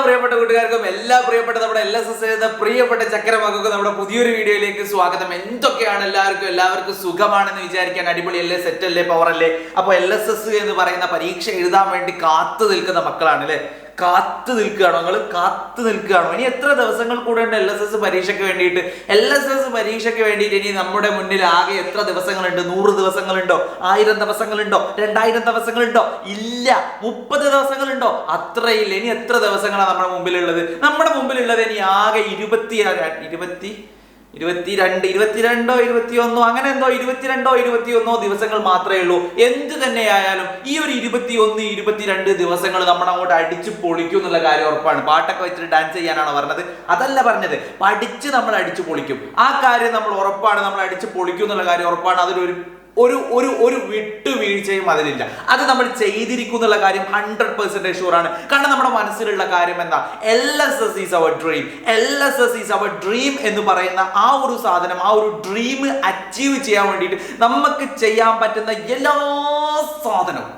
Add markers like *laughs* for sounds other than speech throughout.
പ്രിയപ്പെട്ട കൂട്ടുകാർക്കും എല്ലാ പ്രിയപ്പെട്ട നമ്മുടെ എൽ എസ് എസ് എഴുത പ്രിയപ്പെട്ട ചക്കരമക്കൾക്ക് നമ്മുടെ പുതിയൊരു വീഡിയോയിലേക്ക് സ്വാഗതം. എന്തൊക്കെയാണ് എല്ലാവർക്കും എല്ലാവർക്കും സുഖമാണെന്ന് വിചാരിക്കാൻ അടിപൊളി അല്ലേ സെറ്റ് അല്ലേ പവർ അല്ലേ അപ്പൊ എൽ എസ് എസ് എന്ന് പറയുന്ന പരീക്ഷ എഴുതാൻ വേണ്ടി കാത്തു നിൽക്കുന്ന മക്കളാണ് അല്ലേ? കാത്തു നിൽക്കുകയാണോ? നിങ്ങൾ കാത്തു നിൽക്കുകയാണോ? ഇനി എത്ര ദിവസങ്ങൾ കൂടെ ഉണ്ട് എൽ എസ് എസ് പരീക്ഷയ്ക്ക് വേണ്ടിയിട്ട്? എൽ എസ് എസ് പരീക്ഷയ്ക്ക് വേണ്ടിയിട്ട് ഇനി നമ്മുടെ മുന്നിൽ ആകെ എത്ര ദിവസങ്ങളുണ്ട്? നൂറ് ദിവസങ്ങളുണ്ടോ? ആയിരം ദിവസങ്ങളുണ്ടോ? രണ്ടായിരം ദിവസങ്ങളുണ്ടോ? ഇല്ല. മുപ്പത് ദിവസങ്ങളുണ്ടോ? അത്രയില്ല. ഇനി എത്ര ദിവസങ്ങളാണ് നമ്മുടെ മുമ്പിലുള്ളത്? നമ്മുടെ മുമ്പിലുള്ളത് ഇനി ആകെ ഇരുപത്തി ഇരുപത്തി ഇരുപത്തിരണ്ട് ഇരുപത്തിരണ്ടോ ഇരുപത്തിയൊന്നോ അങ്ങനെ എന്തോ ഇരുപത്തിരണ്ടോ ഇരുപത്തിയൊന്നോ ദിവസങ്ങൾ മാത്രമേ ഉള്ളൂ. എന്ത് തന്നെയായാലും ഈ ഒരു ഇരുപത്തിയൊന്ന് ഇരുപത്തിരണ്ട് ദിവസങ്ങൾ നമ്മൾ അങ്ങോട്ട് അടിച്ച് പൊളിക്കും എന്നുള്ള കാര്യം ഉറപ്പാണ്. പാട്ടൊക്കെ വെച്ചിട്ട് ഡാൻസ് ചെയ്യാനാണ് പറഞ്ഞത്? അതല്ല പറഞ്ഞത്. പഠിച്ച് നമ്മൾ അടിച്ച് പൊളിക്കും. ആ കാര്യം നമ്മൾ ഉറപ്പാണ്. നമ്മൾ അടിച്ച് പൊളിക്കും എന്നുള്ള കാര്യം ഉറപ്പാണ്. അതിലൊരു ഒരു ഒരു ഒരു വിട്ടുവീഴ്ചയും അതിലില്ല. അത് നമ്മൾ ചെയ്തിരിക്കുന്നുള്ള കാര്യം ഹൺഡ്രഡ് പെർസെന്റേജ് ഷുവറാണ് കാരണം നമ്മുടെ മനസ്സിലുള്ള കാര്യം എന്താ? L S S is our dream L S S is our dream എന്ന് പറയുന്ന ആ ഒരു സാധനം ആ ഒരു ഡ്രീം അച്ചീവ് ചെയ്യാൻ വേണ്ടിയിട്ട് നമുക്ക് ചെയ്യാൻ പറ്റുന്ന എല്ലാ സാധനവും.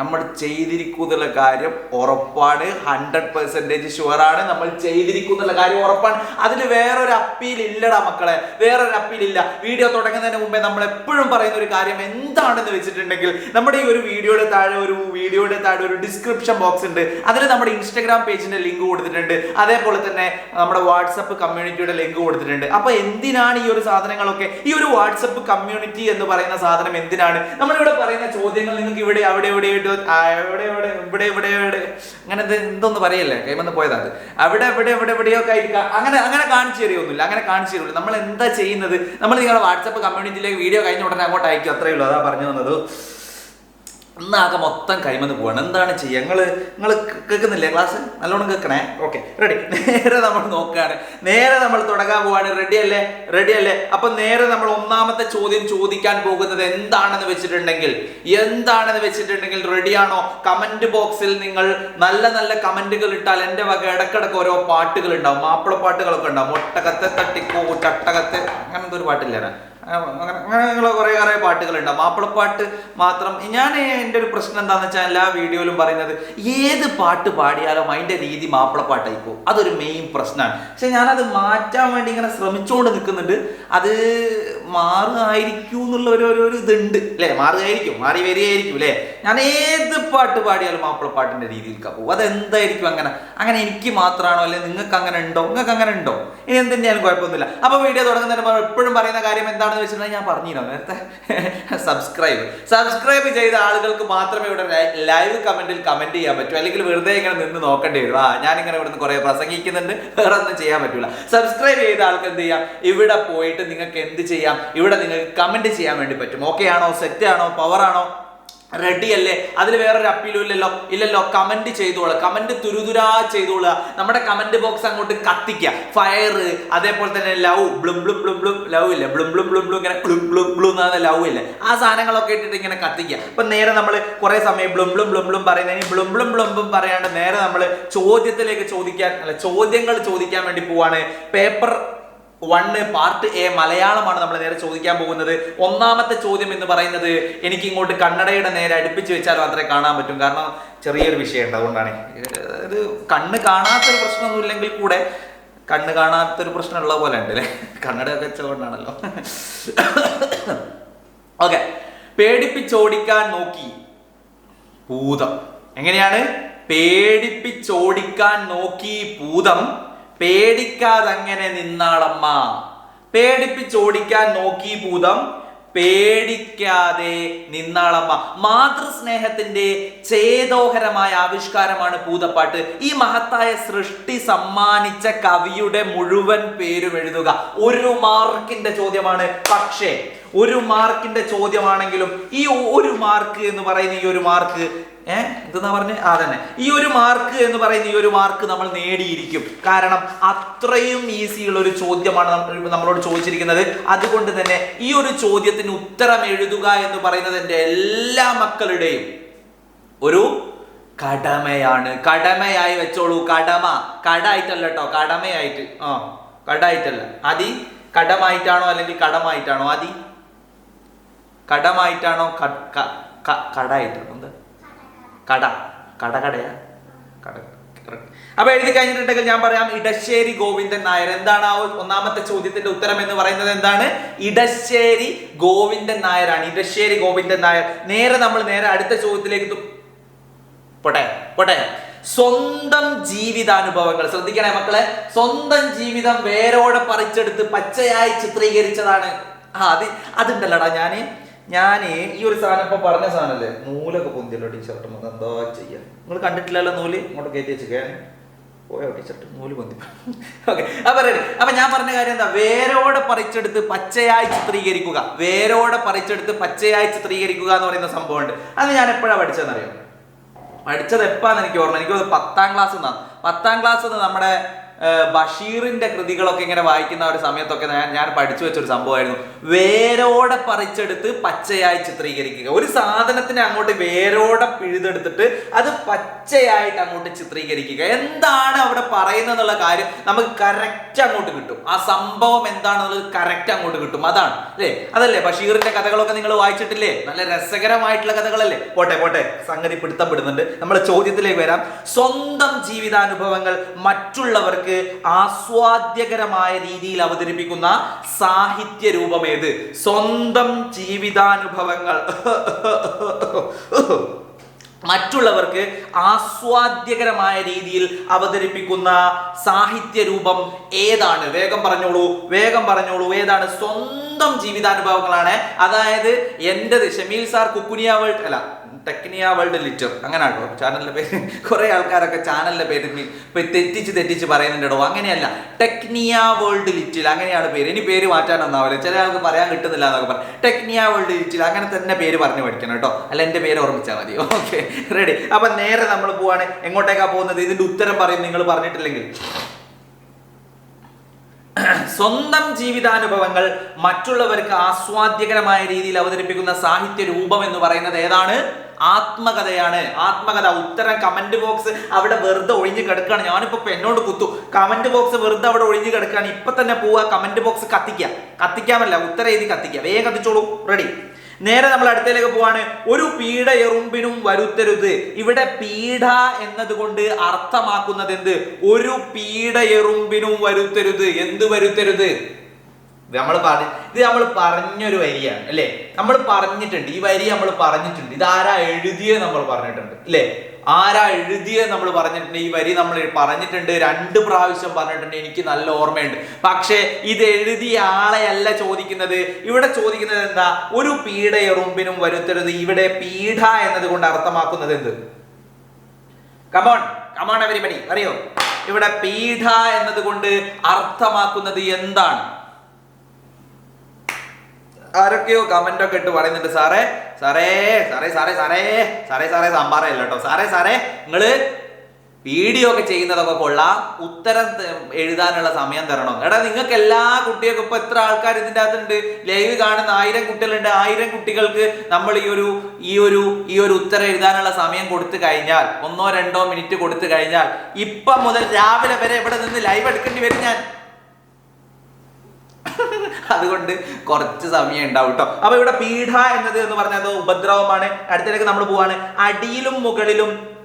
നമ്മൾ ചെയ്തിരിക്കുന്നുള്ള കാര്യം ഉറപ്പാണ്. ഹൺഡ്രഡ് പെർസെന്റേജ് ഷുവറാണ് നമ്മൾ ചെയ്തിരിക്കുന്നുള്ള കാര്യം ഉറപ്പാണ്. അതിൽ വേറൊരു അപ്പീൽ ഇല്ലടാ മക്കളെ. വേറൊരു അപ്പീൽ ഇല്ല. വീഡിയോ തുടങ്ങുന്നതിന് മുമ്പേ നമ്മൾ എപ്പോഴും പറയുന്ന ഒരു കാര്യം എന്താണെന്ന് വെച്ചിട്ടുണ്ടെങ്കിൽ നമ്മുടെ ഈ ഒരു വീഡിയോയുടെ താഴെ ഒരു വീഡിയോയുടെ താഴെ ഒരു ഡിസ്ക്രിപ്ഷൻ ബോക്സ് ഉണ്ട്. അതിൽ നമ്മുടെ ഇൻസ്റ്റാഗ്രാം പേജിന്റെ ലിങ്ക് കൊടുത്തിട്ടുണ്ട്. അതേപോലെ തന്നെ നമ്മുടെ വാട്സപ്പ് കമ്മ്യൂണിറ്റിയുടെ ലിങ്ക് കൊടുത്തിട്ടുണ്ട്. അപ്പോൾ എന്തിനാണ് ഈ ഒരു സാധനങ്ങളൊക്കെ? ഈ ഒരു വാട്സപ്പ് കമ്മ്യൂണിറ്റി എന്ന് പറയുന്ന സാധനം എന്തിനാണ്? നമ്മളിവിടെ പറയുന്ന ചോദ്യങ്ങൾ നിങ്ങൾക്ക് ഇവിടെ അവിടെ ഇവിടെ ആ, എവിടെ എവിടെ ഇവിടെ ഇവിടെ ഇവിടെ അങ്ങനെ എന്തൊന്നും പറയല്ലേ? കൈമന്ന് പോയതാ അവിടെ ഇവിടെ ഇവിടെ എവിടെയൊക്കെ ആയിരിക്കാം. അങ്ങനെ അങ്ങനെ കാണിച്ചു തരുമൊന്നുമില്ല അങ്ങനെ കാണിച്ചു തരുള്ളൂ നമ്മൾ എന്താ ചെയ്യുന്നത്? നമ്മൾ നിങ്ങളുടെ വാട്സപ്പ് കമ്മ്യൂണിറ്റിയിലേക്ക് വീഡിയോ കഴിഞ്ഞ ഉടനെ അങ്ങോട്ട് അയക്കും. അത്രയേ ഉള്ളൂ. അതാ പറഞ്ഞു തന്നത്. ഇന്നാകെ മൊത്തം കൈമന്ന് പോവാണ്. എന്താണ് ചെയ്യുക? നിങ്ങൾ നിങ്ങൾ കേൾക്കുന്നില്ലേ ക്ലാസ് നല്ലോണം കേൾക്കണേ? ഓക്കെ റെഡി നേരെ നമ്മൾ നോക്കുകയാണ് നേരെ നമ്മൾ തുടങ്ങാൻ പോവാണ്. റെഡി അല്ലേ? റെഡി അല്ലേ? അപ്പം നേരെ നമ്മൾ ഒന്നാമത്തെ ചോദ്യം ചോദിക്കാൻ പോകുന്നത് എന്താണെന്ന് വെച്ചിട്ടുണ്ടെങ്കിൽ എന്താണെന്ന് വെച്ചിട്ടുണ്ടെങ്കിൽ റെഡിയാണോ കമന്റ് ബോക്സിൽ നിങ്ങൾ നല്ല നല്ല കമന്റുകൾ ഇട്ടാൽ എന്റെ വക ഇടക്കിടക്ക് ഓരോ പാട്ടുകൾ ഉണ്ടാവും. മാപ്പിള പാട്ടുകളൊക്കെ ഉണ്ടാവും. ഒട്ടകത്തെ തട്ടിക്കോ ചട്ടകത്തെ അങ്ങനത്തെ ഒരു പാട്ടില്ലേനാ അങ്ങനെ അങ്ങനെയുള്ള കുറേ കുറേ പാട്ടുകളുണ്ട്. മാപ്പിളപ്പാട്ട് മാത്രം. ഞാൻ എന്റെ ഒരു പ്രശ്നം എന്താണെന്ന് വെച്ചാൽ എല്ലാ വീഡിയോയിലും പറയുന്നത് ഏത് പാട്ട് പാടിയാലും അതിന്റെ രീതി മാപ്പിളപ്പാട്ടായി പോകും അതൊരു മെയിൻ പ്രശ്നമാണ് പക്ഷെ ഞാനത് മാറ്റാൻ വേണ്ടി ഇങ്ങനെ ശ്രമിച്ചുകൊണ്ട് നിൽക്കുന്നുണ്ട് അത് മാറുമായിരിക്കും എന്നുള്ള ഒരു ഒരു ഇതുണ്ട്. അല്ലേ? മാറുകയായിരിക്കും. മാറി വരികയായിരിക്കും അല്ലേ? ഞാൻ ഏത് പാട്ട് പാടിയാലും മാപ്പിളപ്പാട്ടിന്റെ രീതിയിലേക്ക് പോകും അതെന്തായിരിക്കും അങ്ങനെ? അങ്ങനെ എനിക്ക് മാത്രമാണോ അല്ലെങ്കിൽ നിങ്ങൾക്ക് അങ്ങനെ ഉണ്ടോ? നിങ്ങൾക്ക് അങ്ങനെ ഉണ്ടോ? ഇനി എന്തിനാലും കുഴപ്പമൊന്നുമില്ല. അപ്പോൾ വീഡിയോ തുടങ്ങുന്നതിന് എപ്പോഴും പറയുന്ന കാര്യം എന്താണെന്ന് വെച്ചിട്ടുണ്ടെങ്കിൽ ഞാൻ പറഞ്ഞിരുന്നു നേരത്തെ *laughs* സബ്സ്ക്രൈബ് സബ്സ്ക്രൈബ് ചെയ്ത ആളുകൾക്ക് മാത്രമേ ഇവിടെ ലൈവ് കമന്റിൽ കമന്റ് ചെയ്യാൻ പറ്റൂ. അല്ലെങ്കിൽ വെറുതെ ഇങ്ങനെ നിന്ന് നോക്കേണ്ടി വരും. ആ ഞാനിങ്ങനെ ഇവിടുന്ന് കുറെ പ്രസംഗിക്കുന്നുണ്ട്. വേറെ ഒന്നും ചെയ്യാൻ പറ്റൂല. സബ്സ്ക്രൈബ് ചെയ്ത ആൾക്ക് എന്ത് ചെയ്യാം? ഇവിടെ പോയിട്ട് നിങ്ങൾക്ക് എന്ത് ചെയ്യാം? ഇവിടെ നിങ്ങൾക്ക് കമന്റ് ചെയ്യാൻ വേണ്ടി പറ്റും. ഓക്കെ ആണോ? സെറ്റ് ആണോ? പവർ ആണോ? റെഡി അല്ലേ? അതിൽ വേറൊരു അപ്പീലും ഇല്ലല്ലോ. ഇല്ലല്ലോ കമന്റ് ചെയ്തോളുക കമന്റ് തുരുതുരാ ചെയ്തോളുക നമ്മുടെ കമന്റ് ബോക്സ് അങ്ങോട്ട് കത്തിക്കുക ഫയർ അതേപോലെ തന്നെ ലവ് ബ്ലും ബ്ലും ബ്ലും ബ്ലും ലവ് ഇല്ല? ബ്ലും ബ്ലും ബ്ലും ബ്ലും ഇങ്ങനെ ബ്ലും ബ്ലും ബ്ലും എന്നാണ് ലവ് ഇല്ല? ആ സാധനങ്ങളൊക്കെ ഇട്ടിട്ട് ഇങ്ങനെ കത്തിക്കുക അപ്പൊ നേരെ നമ്മൾ കുറെ സമയം ബ്ലും ബ്ലും ബ്ലും ബ്ലും പറയുന്നതിന് ബ്ലും ബ്ലും ബ്ലും ബ്ലും പറയാണ്ട് നേരെ നമ്മൾ ചോദ്യത്തിലേക്ക് ചോദിക്കാൻ അല്ല ചോദ്യങ്ങൾ ചോദിക്കാൻ വേണ്ടി പോവാണ്. പേപ്പർ വണ്ണ് പാർട്ട് എ മലയാളമാണ് നമ്മൾ നേരെ ചോദിക്കാൻ പോകുന്നത്. ഒന്നാമത്തെ ചോദ്യം എന്ന് പറയുന്നത് എനിക്ക് ഇങ്ങോട്ട് കണ്ണടയുടെ നേരെ അടുപ്പിച്ച് വെച്ചാൽ മാത്രമേ കാണാൻ പറ്റും. കാരണം ചെറിയൊരു വിഷയമുണ്ട്. അതുകൊണ്ടാണ്. ഇത് കണ്ണ് കാണാത്തൊരു പ്രശ്നമൊന്നും ഇല്ലെങ്കിൽ കൂടെ കണ്ണ് കാണാത്തൊരു പ്രശ്നമുള്ള പോലെ ഉണ്ട് അല്ലേ? കണ്ണടയൊക്കെ വെച്ചുകൊണ്ടാണല്ലോ ഓക്കെ പേടിപ്പിച്ചോടിക്കാൻ നോക്കി. ഭൂതം. എങ്ങനെയാണ്? പേടിപ്പിച്ചോടിക്കാൻ നോക്കി ഭൂതം. പേടിക്കാതങ്ങനെ നിന്നാളമ്മ. പേടിപ്പിച്ചോടിക്കാൻ നോക്കി ഭൂതം. പേടിക്കാതെ നിന്നാളമ്മ. മാതൃസ്നേഹത്തിന്റെ ചേതോഹരമായ ആവിഷ്കാരമാണ് പൂതപ്പാട്ട് ഈ മഹത്തായ സൃഷ്ടി സമ്മാനിച്ച കവിയുടെ മുഴുവൻ പേരും എഴുതുക. ഒരു മാർക്കിന്റെ ചോദ്യമാണ് പക്ഷേ ഒരു മാർക്കിന്റെ ചോദ്യമാണെങ്കിലും ഈ ഒരു മാർക്ക് എന്ന് പറയുന്ന ഈ ഒരു മാർക്ക് ഏഹ് എന്തെന്നാ പറഞ്ഞ? ആ തന്നെ ഈ ഒരു മാർക്ക് എന്ന് പറയുന്ന ഈ ഒരു മാർക്ക് നമ്മൾ നേടിയിരിക്കും. കാരണം അത്രയും ഈസിയുള്ള ഒരു ചോദ്യമാണ് നമ്മളോട് ചോദിച്ചിരിക്കുന്നത്. അതുകൊണ്ട് തന്നെ ഈ ഒരു ചോദ്യത്തിന് ഉത്തരം എഴുതുക എന്ന് പറയുന്നത് എന്റെ എല്ലാ മക്കളുടെയും ഒരു കടമയാണ്. കടമയായി വെച്ചോളൂ. കടമ. കടായിട്ടല്ല കേട്ടോ കടമയായിട്ട്. ആ കടായിട്ടല്ല. അതി കടമായിട്ടാണോ അല്ലെങ്കിൽ കടമായിട്ടാണോ? അതി കടമായിട്ടാണോ? കടായിട്ടാണോ? എന്താ? കട. കട കടയാ? കട. അപ്പൊ എഴുതി കഴിഞ്ഞിട്ടുണ്ടെങ്കിൽ ഞാൻ പറയാം ഇടശ്ശേരി ഗോവിന്ദൻ നായർ. എന്താണ് ആ ഒന്നാമത്തെ ചോദ്യത്തിന്റെ ഉത്തരം എന്ന് പറയുന്നത് എന്താണ്? ഇടശ്ശേരി ഗോവിന്ദൻ നായരാണ്. ഇടശ്ശേരി ഗോവിന്ദൻ നായർ. നേരെ നമ്മൾ നേരെ അടുത്ത ചോദ്യത്തിലേക്ക് പോട്ടെ പോട്ടെ. സ്വന്തം ജീവിതാനുഭവങ്ങൾ. ശ്രദ്ധിക്കണേ മക്കളെ. സ്വന്തം ജീവിതം വേരോടെ പറിച്ചെടുത്ത് പച്ചയായി ചിത്രീകരിച്ചതാണ്. ആ അത് അതുണ്ടല്ലടാ ഞാൻ. ഞാൻ ഈ ഒരു സാധനം ഇപ്പൊ പറഞ്ഞ സാധനല്ലേ? നൂലൊക്കെ പൊന്തിയല്ലോ ടീഷർട്ട് എന്താ ചെയ്യാ? നിങ്ങൾ കണ്ടിട്ടില്ലല്ലോ നൂൽ? ഇങ്ങോട്ട് കയറ്റി വെച്ചേ പോയോ ടീഷർട്ട് നൂൽ പൊന്തി. ഓക്കെ അപ്പൊ റെഡി അപ്പൊ ഞാൻ പറഞ്ഞ കാര്യം എന്താ? വേരോടെ പറിച്ചെടുത്ത് പച്ചയായി ചിത്രീകരിക്കുക. വേരോടെ പറിച്ചെടുത്ത് പച്ചയായി ചിത്രീകരിക്കുക എന്ന് പറയുന്ന സംഭവമുണ്ട്. അത് ഞാൻ എപ്പോഴാണ് പഠിച്ചതെന്നറിയോ? പഠിച്ചത് എപ്പാന്ന് എനിക്ക് ഓർമ്മ എനിക്ക് പത്താം ക്ലാസ് നിന്നാണ് പത്താം ക്ലാസ് നമ്മുടെ ഏർ, ബഷീറിന്റെ കൃതികളൊക്കെ ഇങ്ങനെ വായിക്കുന്ന ഒരു സമയത്തൊക്കെ ഞാൻ ഞാൻ പഠിച്ചു വെച്ചൊരു സംഭവമായിരുന്നു. വേരോടെ പറിച്ചെടുത്ത് പച്ചയായി ചിത്രീകരിക്കുക. ഒരു സാധനത്തിനെ അങ്ങോട്ട് വേരോടെ പിഴുതെടുത്തിട്ട് അത് പച്ചയായിട്ട് അങ്ങോട്ട് ചിത്രീകരിക്കുക. എന്താണ് അവിടെ പറയുന്നത് എന്നുള്ള കാര്യം നമുക്ക് കറക്റ്റ് അങ്ങോട്ട് കിട്ടും. ആ സംഭവം എന്താണെന്നുള്ളത് കറക്റ്റ് അങ്ങോട്ട് കിട്ടും. അതാണ് അല്ലേ? അതല്ലേ? ബഷീറിന്റെ കഥകളൊക്കെ നിങ്ങൾ വായിച്ചിട്ടില്ലേ? നല്ല രസകരമായിട്ടുള്ള കഥകളല്ലേ? പോട്ടെ പോട്ടെ. സംഗതി പിടുത്തപ്പെടുന്നുണ്ട് നമ്മുടെ ചോദ്യത്തിലേക്ക് വരാം. സ്വന്തം ജീവിതാനുഭവങ്ങൾ മറ്റുള്ളവർക്ക് ആസ്വാദ്യകരമായ രീതിയിൽ അവതരിപ്പിക്കുന്ന സാഹിത്യ രൂപം ഏത് സ്വന്തം ജീവിതാനുഭവങ്ങൾ. മറ്റുള്ളവർക്ക് ആസ്വാദ്യകരമായ രീതിയിൽ അവതരിപ്പിക്കുന്ന സാഹിത്യ രൂപം ഏതാണ്? വേഗം പറഞ്ഞോളൂ വേഗം പറഞ്ഞോളൂ. ഏതാണ്? സ്വന്തം ജീവിതാനുഭവങ്ങളാണ്. അതായത് എന്റെത് ഷമീൽ സാർ കുക്കുനിയ അല്ല ടെക്നിയ വേൾഡ് ലിറ്റർ. അങ്ങനെ ആട്ടോ ചാനലിന്റെ പേര് *laughs* കുറെ ആൾക്കാരൊക്കെ ചാനലിന്റെ പേര് ഇനി ഇപ്പൊ തെറ്റിച്ച് തെറ്റിച്ച് പറയുന്നുണ്ടോ അങ്ങനെയല്ല. ടെക്നിയ വേൾഡ് ലിറ്റിൽ അങ്ങനെയാണ് പേര്. ഇനി പേര് മാറ്റാനൊന്നാവില്ല ചില ആൾക്ക് പറയാൻ കിട്ടുന്നില്ല എന്നൊക്കെ പറഞ്ഞു ടെക്നിയ വേൾഡ് ലിറ്റിൽ അങ്ങനെ തന്നെ പേര് പറഞ്ഞു പഠിക്കണം കേട്ടോ. അല്ല എന്റെ പേര് ഓർമ്മിച്ചാൽ മതി. *laughs* ഓക്കെ റെഡി അപ്പൊ നേരെ നമ്മൾ പോവാണ്. എങ്ങോട്ടേക്കാ പോകുന്നത്? ഇതിന്റെ ഉത്തരം പറയും. നിങ്ങൾ പറഞ്ഞിട്ടില്ലെങ്കിൽ. *clears throat* സ്വന്തം ജീവിതാനുഭവങ്ങൾ മറ്റുള്ളവർക്ക് ആസ്വാദ്യകരമായ രീതിയിൽ അവതരിപ്പിക്കുന്ന സാഹിത്യ രൂപം എന്ന് പറയുന്നത് ഏതാണ്? ആത്മകഥയാണ്. ആത്മകഥ. ഉത്തരം കമന്റ് ബോക്സ് അവിടെ വെറുതെ ഒഴിഞ്ഞു കിടക്കുകയാണ് ഞാനിപ്പോ എന്നോട് കുത്തു. കമന്റ് ബോക്സ് വെറുതെ അവിടെ ഒഴിഞ്ഞു കിടക്കുകയാണ് ഇപ്പൊ തന്നെ പോവുക കമന്റ് ബോക്സ് കത്തിക്കുക കത്തിക്കാമല്ല ഉത്തരം എഴുതി കത്തിക്കുക വേഗം കത്തിച്ചോളൂ. റെഡി നേരെ നമ്മൾ അടുത്തേക്ക് പോവാണ്. ഒരു പീഡ എറുമ്പിനും വരുത്തരുത്. ഇവിടെ പീഡ എന്നതുകൊണ്ട് അർത്ഥമാക്കുന്നത് എന്ത്? ഒരു പീഡ എറുമ്പിനും വരുത്തരുത്. എന്ത് വരുത്തരുത്? നമ്മൾ പറഞ്ഞ ഇത് നമ്മൾ പറഞ്ഞൊരു വരിയാണ് അല്ലേ? നമ്മൾ പറഞ്ഞിട്ടുണ്ട് ഈ വരി നമ്മൾ പറഞ്ഞിട്ടുണ്ട്. ഇത് ആരാ എഴുതിയത് നമ്മൾ പറഞ്ഞിട്ടുണ്ട് അല്ലേ? ആരാ എഴുതിയത് നമ്മൾ പറഞ്ഞിട്ടുണ്ട്? ഈ വരി നമ്മൾ പറഞ്ഞിട്ടുണ്ട് രണ്ട് പ്രാവശ്യം പറഞ്ഞിട്ടുണ്ട് എനിക്ക് നല്ല ഓർമ്മയുണ്ട്. പക്ഷേ ഇത് എഴുതിയ ആളെയല്ല ചോദിക്കുന്നത്. ഇവിടെ ചോദിക്കുന്നത് എന്താ? ഒരു പീഡ എറുമ്പിനും വരുത്തരുത്. ഇവിടെ പീഡ എന്നതുകൊണ്ട് അർത്ഥമാക്കുന്നത് എന്ത്? കമോൺ കമോൺ എവരിബഡി അറിയോ? ഇവിടെ പീഡ എന്നതുകൊണ്ട് അർത്ഥമാക്കുന്നത് എന്താണ്? ആരൊക്കെയോ കമന്റ് ഒക്കെ ഇട്ട് പറയുന്നുണ്ട്. സാറേ സാറേ സാറേ സാറേ സാറേ സാറേ സാറേ സാമ്പാറേ അല്ല കേട്ടോ. സാറേ സാറേ നിങ്ങൾ വീഡിയോ ഒക്കെ ചെയ്യുന്നതൊക്കെ കൊള്ളാം. ഉത്തരം എഴുതാനുള്ള സമയം തരണം. എടാ നിങ്ങൾക്ക് എല്ലാ കുട്ടികൾക്കും ഇപ്പൊ എത്ര ആൾക്കാർ ഇതിന്റെ അകത്തുണ്ട്? ലൈവ് കാണുന്ന ആയിരം കുട്ടികളുണ്ട്. ആയിരം കുട്ടികൾക്ക് നമ്മൾ ഈ ഒരു ഈ ഒരു ഈ ഒരു ഉത്തരം എഴുതാനുള്ള സമയം കൊടുത്തു കഴിഞ്ഞാൽ ഒന്നോ രണ്ടോ മിനിറ്റ് കൊടുത്തു കഴിഞ്ഞാൽ ഇപ്പം മുതൽ രാവിലെ വരെ ഇവിടെ നിന്ന് ലൈവ് എടുക്കേണ്ടി വരും ഞാൻ. *laughs* അതുകൊണ്ട് കുറച്ച് സമയം ഉണ്ടാവും കേട്ടോ അപ്പൊ ഇവിടെ പീഠ എന്നത് എന്ന് പറഞ്ഞാൽ ഉപദ്രവമാണ്. അടുത്തേക്ക് നമ്മൾ പോവാണ്. അടിയിലും മുകളിലും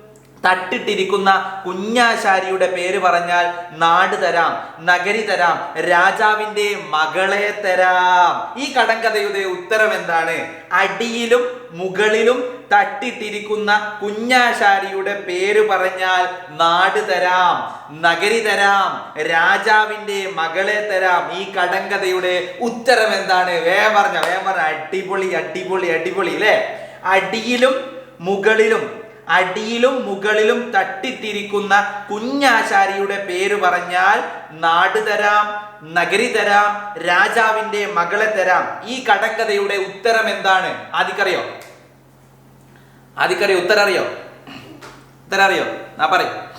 തട്ടിട്ടിരിക്കുന്ന കുഞ്ഞാശാരിയുടെ പേര് പറഞ്ഞാൽ നാട് തരാം നഗരി തരാം രാജാവിന്റെ മകളെ തരാം. ഈ കടങ്കഥയുടെ ഉത്തരം എന്താണ്? അടിയിലും മുകളിലും തട്ടിട്ടിരിക്കുന്ന കുഞ്ഞാശാരിയുടെ പേര് പറഞ്ഞാൽ നാട് തരാം നഗരി തരാം രാജാവിന്റെ മകളെ തരാം. ഈ കടങ്കഥയുടെ ഉത്തരം എന്താണ്? വേഗം പറഞ്ഞ വേഗം പറഞ്ഞ. അടിപൊളി അടിപൊളി അടിപൊളി അല്ലേ? അടിയിലും മുകളിലും അടിയിലും മുകളിലും തട്ടിത്തിരിക്കുന്ന കുഞ്ഞാശാരിയുടെ പേര് പറഞ്ഞാൽ നാട് തരാം നഗരി തരാം രാജാവിന്റെ മകളെ തരാം. ഈ കടങ്കഥയുടെ ഉത്തരം എന്താണ്? ആദിക്കറിയോ? ആദിക്കറിയോ? ഉത്തരം അറിയോ ഉത്തരം അറിയോ നാ പറയും.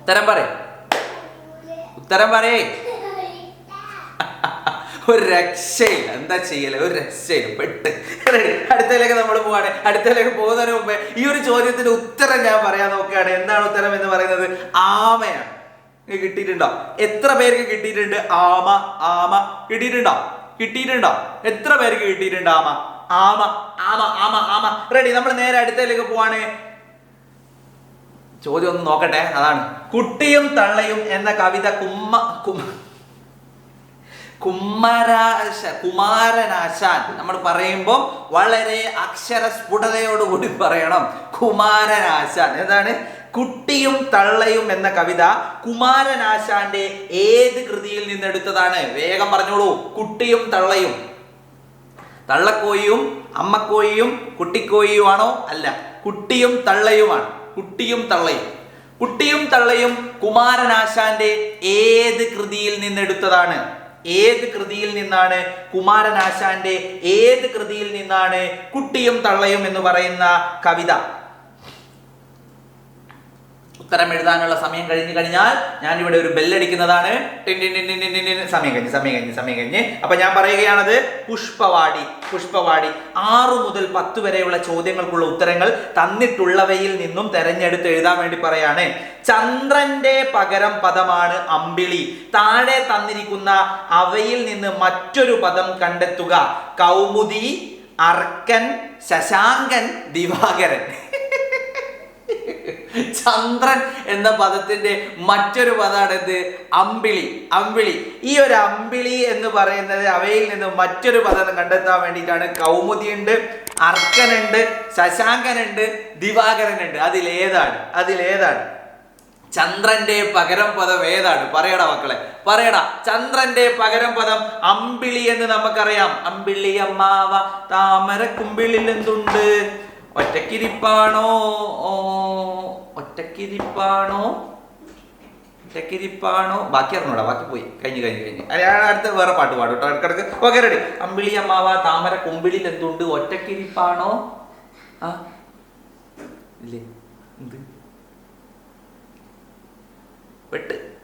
ഉത്തരം പറ ഉത്തരം പറയേ. ഒരു രക്ഷയില്ല. എന്താ ചെയ്യല? ഒരു രക്ഷയില്ല. പെട്ട്? അടുത്തതിലേക്ക് നമ്മൾ പോവാണ്. അടുത്തതിലേക്ക് പോകുന്നതിന് മുമ്പേ ഈ ഒരു ചോദ്യത്തിന്റെ ഉത്തരം ഞാൻ പറയാൻ നോക്കുകയാണ്. എന്താണ് ഉത്തരം എന്ന് പറയുന്നത്? ആമയാണ്. കിട്ടിയിട്ടുണ്ടോ? എത്ര പേർക്ക് കിട്ടിയിട്ടുണ്ട് ആമ? ആമ. കിട്ടിയിട്ടുണ്ടോ? കിട്ടിയിട്ടുണ്ടോ? എത്ര പേർക്ക് കിട്ടിയിട്ടുണ്ട് ആമ? ആമ. ആമ. ആമ. ആമ. റെഡി. നമ്മൾ നേരെ അടുത്തതിലേക്ക് പോവാണ്. ചോദ്യം ഒന്ന് നോക്കട്ടെ. അതാണ്. കുട്ടിയും തള്ളയും എന്ന കവിത കുമ്മ കുമ്മ കുമാരാശ കുമാരനാശാൻ. നമ്മൾ പറയുമ്പോൾ വളരെ അക്ഷര സ്ഫുടതയോടുകൂടി പറയണം. കുമാരനാശാൻ. എന്താണ്? കുട്ടിയും തള്ളയും എന്ന കവിത കുമാരനാശാന്റെ ഏത് കൃതിയിൽ നിന്നെടുത്തതാണ്? വേഗം പറഞ്ഞോളൂ. കുട്ടിയും തള്ളയും. തള്ളക്കോയിയും അമ്മക്കോയിയും കുട്ടിക്കോയിയുമാണോ അല്ല. കുട്ടിയും തള്ളയുമാണ്. കുട്ടിയും തള്ളയും. കുട്ടിയും തള്ളയും കുമാരനാശാന്റെ ഏത് കൃതിയിൽ നിന്നെടുത്തതാണ്? ഏത് കൃതിയിൽ നിന്നാണ് കുമാരനാശാന്റെ ഏത് കൃതിയിൽ നിന്നാണ് കുട്ടിയും തള്ളയും എന്ന് പറയുന്ന കവിത? ഉത്തരം എഴുതാനുള്ള സമയം കഴിഞ്ഞു കഴിഞ്ഞാൽ ഞാൻ ഇവിടെ ഒരു ബെല്ലടിക്കുന്നതാണ്. സമയം കഴിഞ്ഞ് സമയം കഴിഞ്ഞ് സമയം കഴിഞ്ഞ്. അപ്പൊ ഞാൻ പറയുകയാണത് പുഷ്പവാടി പുഷ്പവാടി. ആറു മുതൽ പത്ത് വരെയുള്ള ചോദ്യങ്ങൾക്കുള്ള ഉത്തരങ്ങൾ തന്നിട്ടുള്ളവയിൽ നിന്നും തെരഞ്ഞെടുത്ത് എഴുതാൻ വേണ്ടി പറയാണ്. ചന്ദ്രന്റെ പകരം പദമാണ് അമ്പിളി. താഴെ തന്നിരിക്കുന്ന അവയിൽ നിന്ന് മറ്റൊരു പദം കണ്ടെത്തുക. കൗമുദി അർക്കൻ ശശാങ്കൻ ദിവാകരൻ. ചന്ദ്രൻ എന്ന പദത്തിന്റെ മറ്റൊരു പദമാണ് എന്ത് അമ്പിളി. അമ്പിളി. ഈ ഒരു അമ്പിളി എന്ന് പറയുന്നത് അവയിൽ നിന്ന് മറ്റൊരു പദം കണ്ടെത്താൻ വേണ്ടിയിട്ടാണ് കൗമുദിയുണ്ട് അർക്കനുണ്ട് ശശാങ്കനുണ്ട് ദിവാകരനുണ്ട്. അതിലേതാണ് അതിലേതാണ് ചന്ദ്രന്റെ പകരം പദം ഏതാണ്? പറയടാ മക്കളെ. പറയടാ. ചന്ദ്രന്റെ പകരം പദം അമ്പിളി എന്ന് നമുക്കറിയാം. അമ്പിളി അമ്മാവ താമര കുമ്പിളിൽ എന്തുണ്ട് ഒറ്റക്കിരിപ്പാണോ? ഒറ്റക്കിരിപ്പാണോ? ഒറ്റക്കിരിപ്പാണോ? ബാക്കി അറിഞ്ഞൂടാ ബാക്കി പോയി. കഴിഞ്ഞ് കഴിഞ്ഞ് കഴിഞ്ഞ്. അല്ല, അടുത്ത് അടുത്ത വേറെ പാട്ട് പാടും കേട്ടോ. ഇടക്കിടക്ക്. ഓക്കെ റെഡി അമ്പിളി അമ്മാവ താമര കുമ്പിളിൽ എന്തുണ്ട്? ഒറ്റക്കിരിപ്പാണോ? ആ. ഇല്ലേ? എന്ത്? വെട്ട്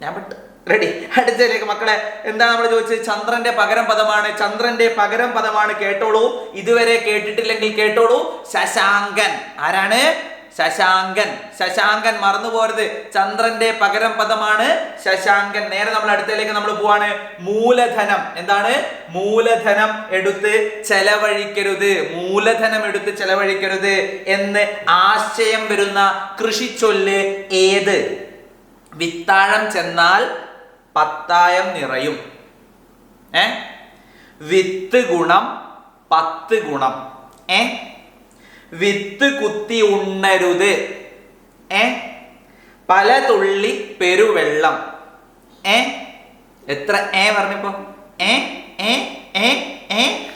ഞാൻ വെട്ട് റെഡി അടുത്തതിലേക്ക് മക്കളെ എന്താ നമ്മൾ ചോദിച്ചത്? ചന്ദ്രന്റെ പകരം പദമാണ്. ചന്ദ്രന്റെ പകരം പദമാണ് കേട്ടോളൂ. ഇതുവരെ കേട്ടിട്ടില്ലെങ്കിൽ കേട്ടോളൂ. ശശാങ്കൻ. ആരാണ്? ശശാങ്കൻ. ശശാങ്കൻ മറന്നു പോരുത്. ചന്ദ്രന്റെ പകരം പദമാണ് ശശാങ്കൻ. നേരെ നമ്മൾ അടുത്തതിലേക്ക് നമ്മൾ പോവാണ്. മൂലധനം. എന്താണ്? മൂലധനം എടുത്ത് ചെലവഴിക്കരുത്. മൂലധനം എടുത്ത് ചെലവഴിക്കരുത് എന്ന് ആശയം വരുന്ന കൃഷിച്ചൊല്ല് ഏത്? വിത്താഴം ചെന്നാൽ പത്തായം നിറയും. ഏ? വിത്ത് ഗുണം പത്ത് ഗുണം. ഏ? വിത്ത് കുത്തി ഉണ്ണരുത്. ഏ? പല തുള്ളി പെരുവെള്ളം. ഏ? എത്ര ഏ പറഞ്ഞപ്പോ? ഏ? ഏ? ഏ? ഏ?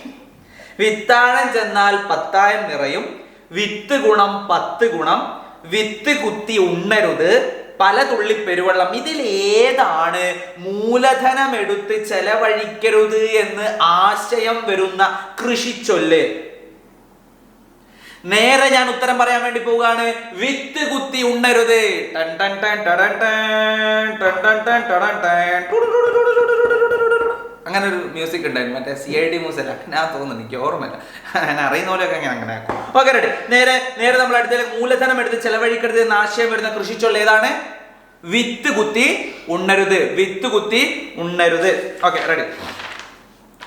വിത്താഴം ചെന്നാൽ പത്തായം നിറയും. വിത്ത് ഗുണം പത്ത് ഗുണം. വിത്ത് കുത്തി ഉണ്ണരുത്. പല തുള്ളി പെരുവെള്ളം ഇതിൽ ഏതാണ് മൂലധനം എടുത്ത് ചെലവഴിക്കരുത് എന്ന് ആശയം വരുന്ന കൃഷിച്ചൊല്ല് നേരെ ഞാൻ ഉത്തരം പറയാൻ വേണ്ടി പോവുകയാണ് വിത്ത് കുത്തി ഉണ്ണരുത് ടൻ ടൺ ടൺ ടൺ ടൺ ടൺ ടൺ ടൻ ടൺ ടൻ അങ്ങനെ ഒരു മ്യൂസിക് ഉണ്ടായിരുന്നു. മറ്റേ സി ഐ ഡി മ്യൂസിക് ഞാൻ തോന്നുന്നു. എനിക്ക് ഓർമ്മയില്ല. ഞാൻ അറിയുന്ന പോലെയൊക്കെ അങ്ങനെ അങ്ങനെ ഓക്കെ റെഡി നേരെ നേരെ നമ്മൾ അടുത്തേക്ക് മൂലധനം എടുത്ത് ചെലവഴിക്കരുത് എന്ന ആശയം വരുന്ന കൃഷിച്ചുള്ള ഏതാണ്? വിത്ത് കുത്തി ഉണ്ണരുത്. വിത്ത് കുത്തി ഉണ്ണരുത്. ഓക്കെ റെഡി